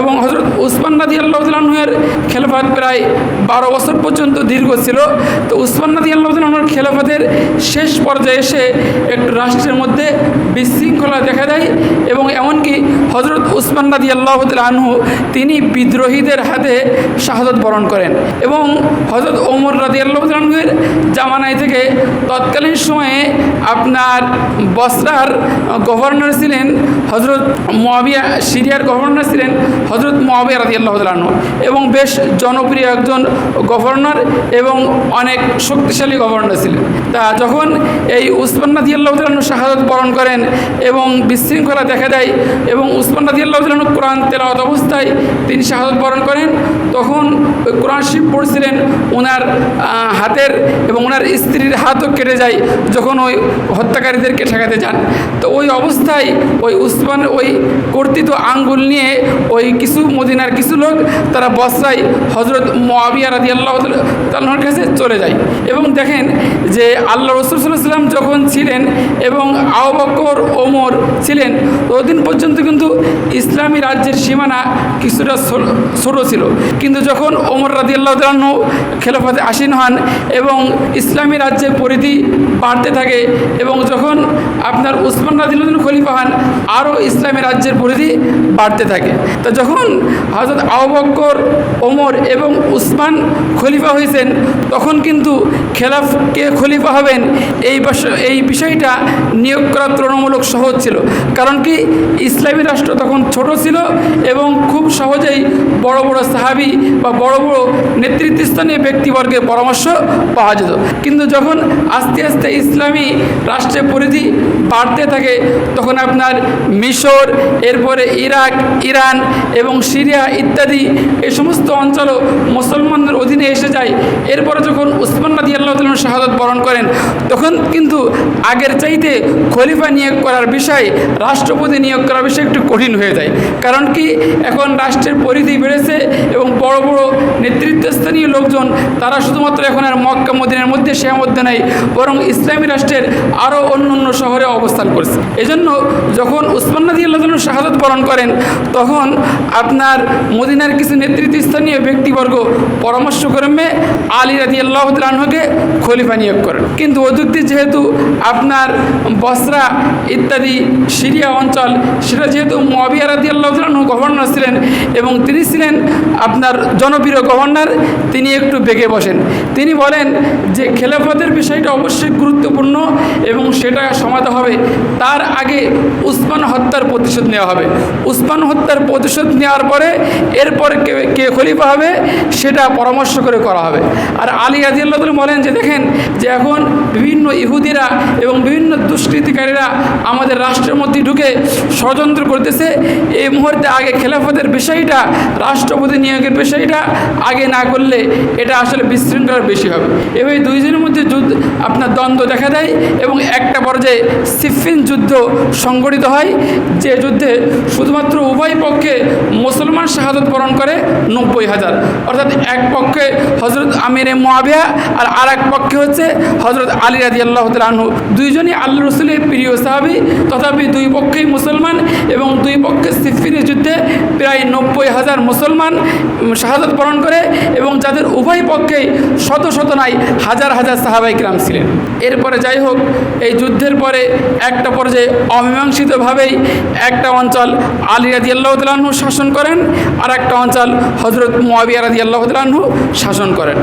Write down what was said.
এবং হজরত উসমান নাদি আল্লাহর খেলাফত প্রায় বারো বছর পর্যন্ত দীর্ঘ ছিল। তো উসমান নাদি আল্লাহর খেলাফতের শেষ পর্যায়ে এসে একটু রাষ্ট্রের মধ্যে বিশৃঙ্খলা দেখা দেয় এবং এমনকি হজরত উসমান নাদি আল্লাহ আনহু তিনি বিদ্রোহীদের হাতে শাহাদত বরণ করেন এবং হজরত ওমর রাদি আল্লাহ আনহুয়ের জামানায় থেকে তৎকালীন সময়ে আপনার বসরার গভর্নর ছিলেন হজরত মোয়াবিয়া, সিরিয়ার গভর্নর ছিলেন হজরত মহাবিয়া রাজি আল্লাহ তালু এবং বেশ জনপ্রিয় একজন গভর্নর এবং অনেক শক্তিশালী গভর্নর ছিলেন। তা যখন এই উসমান রাজি আল্লাহ তালু শাহাদত বরণ করেন এবং বিশৃঙ্খলা দেখা দেয় এবং উসমান রাজি আল্লাহ কোরআন তেলাওয়াত অবস্থায় তিনি শাহাদত বরণ করেন তখন ওই কোরআন শিব পড়ছিলেন, ওনার হাতের এবং ওনার স্ত্রীর হাতও কেটে যায় যখন ওই হত্যাকারীদেরকে ঠেকাতে যান। তো ওই অবস্থায় ওই উসমান, ওই কর্তৃত আঙ্গুল নিয়ে ওই কিছু মদিনার কিছু লোক, তারা বসায় হজরত মোয়াবিয়া রাদি আল্লাহ তাল্লাহর কাছে চলে যায়। এবং দেখেন যে আল্লাহ রসুল সাল্লাম যখন ছিলেন এবং আহবকর ওমর ছিলেন। ততদিন পর্যন্ত কিন্তু ইসলামী রাজ্যের সীমানা কিছুটা ছোট- ছিল। কিন্তু যখন ওমর রাজিয়াল্লাহ তাল্লাহ খেলাফতে আসীন হন এবং ইসলামী রাজ্যের পরিধি বাড়তে থাকে এবং যখন আপনার উসমান রাদিল্লাহ খলিফা হন, আরও ইসলামী রাজ্যের পরিধি বাড়তে থাকে। তো যখন হজরত আবক্কর ওমর এবং উসমান খলিফা হয়েছেন, তখন কিন্তু খেলাফ কে খলিফা হবেন, এই এই বিষয়টা নিয়োগ করা তুলনামূলক সহজ ছিল। কারণ কি, ইসলামী রাষ্ট্র তখন ছোট ছিল এবং খুব সহজেই বড় বড় সাহাবি বা বড় বড় নেতৃত্বস্থানীয় ব্যক্তিবর্গের পরামর্শ পাওয়া যেত। কিন্তু যখন আস্তে আস্তে ইসলামী রাষ্ট্রের পরিধি বাড়তে থাকে, তখন আপনার মিশর, এরপরে ইরাক, ইরান এবং সিরিয়া ইত্যাদি এই সমস্ত অঞ্চলও মুসলমানদের অধীনে এসে যায়। এরপরে যখন উসমান নাদি আল্লাহ তালন শাহাদত বরণ করেন, তখন কিন্তু আগের চাইতে খলিফা নিয়োগ করার বিষয়, রাষ্ট্রপতি নিয়োগ করার বিষয় একটু কঠিন হয়ে যায়। কারণ কি? এখন রাষ্ট্রের পরিধি বেড়েছে এবং বড় বড় নেতৃত্বস্থানীয় লোকজন, তারা শুধুমাত্র এখন আর মক্কা, মদিনের মধ্যে সীমাবদ্ধ নেই, বরং ইসলামী রাষ্ট্রের আরও অন্য অন্য শহরে অবস্থান করছে। এজন্য যখন উসমান নাদি আল্লাহ শাহাদত বরণ করেন, তখন আপনার মদিনার কিছু নেতৃত্বস্থানীয় ব্যক্তিবর্গ পরামর্শক্রমে আলী রাজি আল্লাহ তালহকে খলিফা নিয়োগ করেন। কিন্তু অযুক্তি যেহেতু আপনার বসরা ইত্যাদি সিরিয়া অঞ্চল, সেটা যেহেতু মবিয়া রাজি আল্লাহ গভর্নর ছিলেন এবং তিনি ছিলেন আপনার জনপ্রিয় গভর্নর, তিনি একটু বেগে বসেন। তিনি বলেন যে খেলাফতের বিষয়টা অবশ্যই গুরুত্বপূর্ণ এবং সেটা সমাধা হবে। তার আগে উসমান হত্যার প্রতিশোধ নেওয়া হবে। উসমান হত্যার প্রতিশোধ নেওয়ার পরে এরপর কে কে খলিফা হবে সেটা পরামর্শ করে করা হবে। আর আলী আদিয়াল্লাহ বলেন যে, দেখেন যে এখন বিভিন্ন ইহুদিরা এবং বিভিন্ন দুষ্কৃতিকারীরা আমাদের রাষ্ট্রের মধ্যে ঢুকে ষড়যন্ত্র করতেছে। এই মুহূর্তে আগে খেলাফতের বিষয়টা, রাষ্ট্রপতি নিয়োগের বিষয়টা আগে না করলে এটা আসলে বিশৃঙ্খলার বেশি হবে। এভাবে দুইজনের মধ্যে যুদ্ধ, আপনার দ্বন্দ্ব দেখা দেয় এবং একটা পর্যায়ে সিফিন যুদ্ধ সংগঠিত হয়, যে যুদ্ধে শুধুমাত্র উভয় পক্ষে মুসলমান শাহাদত বরণ করে নব্বই হাজার। অর্থাৎ এক পক্ষে হজরত আমির মোয়াবিয়া আর আর এক পক্ষে হচ্ছে হজরত আলী রাজি আল্লাহ তালু দুইজনই আল্লাহ রসুলের প্রিয় সাহাবি, তথাপি দুই পক্ষেই মুসলমান এবং দুই পক্ষে সিফিনের যুদ্ধে প্রায় নব্বই হাজার মুসলমান শাহাদত বরণ করে এবং যাদের উভয় পক্ষেই শত শত নাই হাজার হাজার সাহাবাই গ্রাম ছিলেন। এরপরে যাই হোক, এই যুদ্ধের পরে একটা পর্যায়ে অমীমাংসিতভাবেই একটা অঞ্চল আলী রাজি শাসন করেন আর একটা অঞ্চল হজরত মোয়াবিয়া রাজি আল্লাহ তালাহু শাসন করেন।